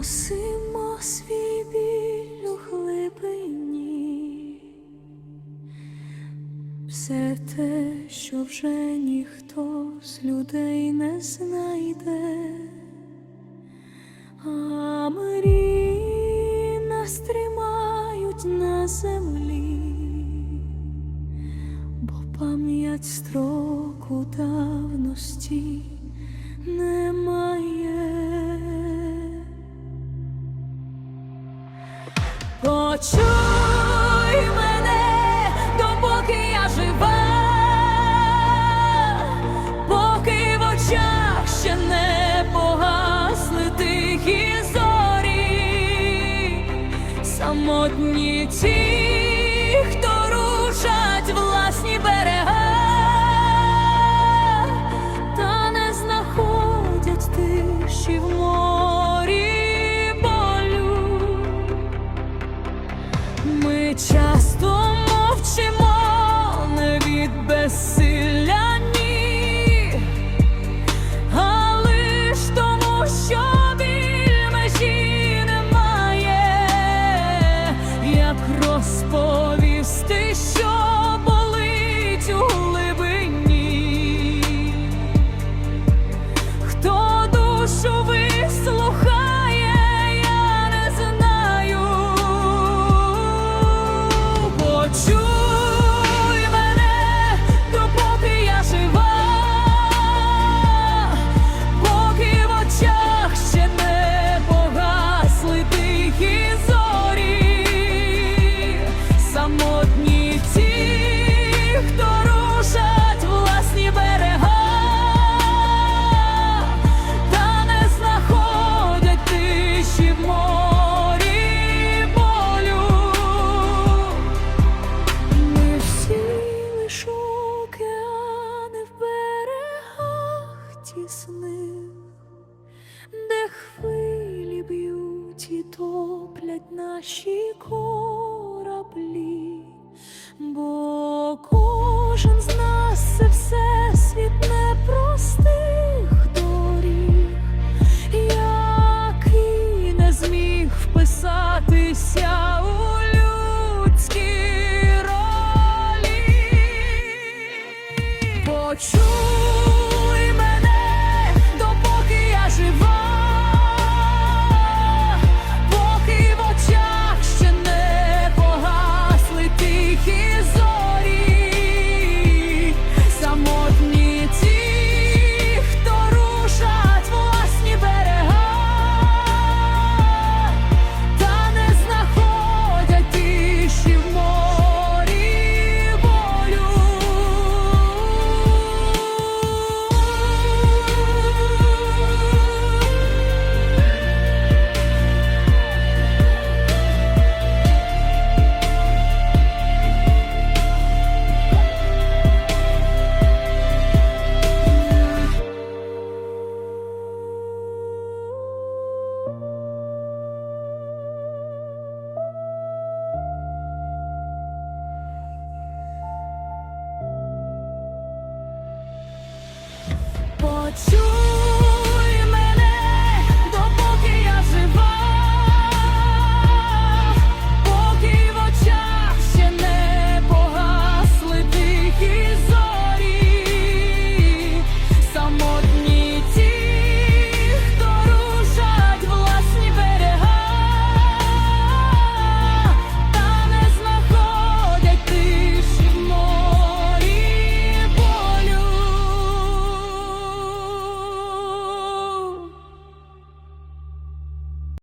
носимо свій біль у глибині, все те, що вже ніхто з людей не знайде, а мрії нас тримають на землі, бо пам'ять строку давності немає. Почуй мене, допоки я жива, поки в очах ще не погасли тихі зорі, самотні ті, часто мовчимо не від безсилля, хвилі б'ють і топлять наші кораблі, бо кожен з нас what you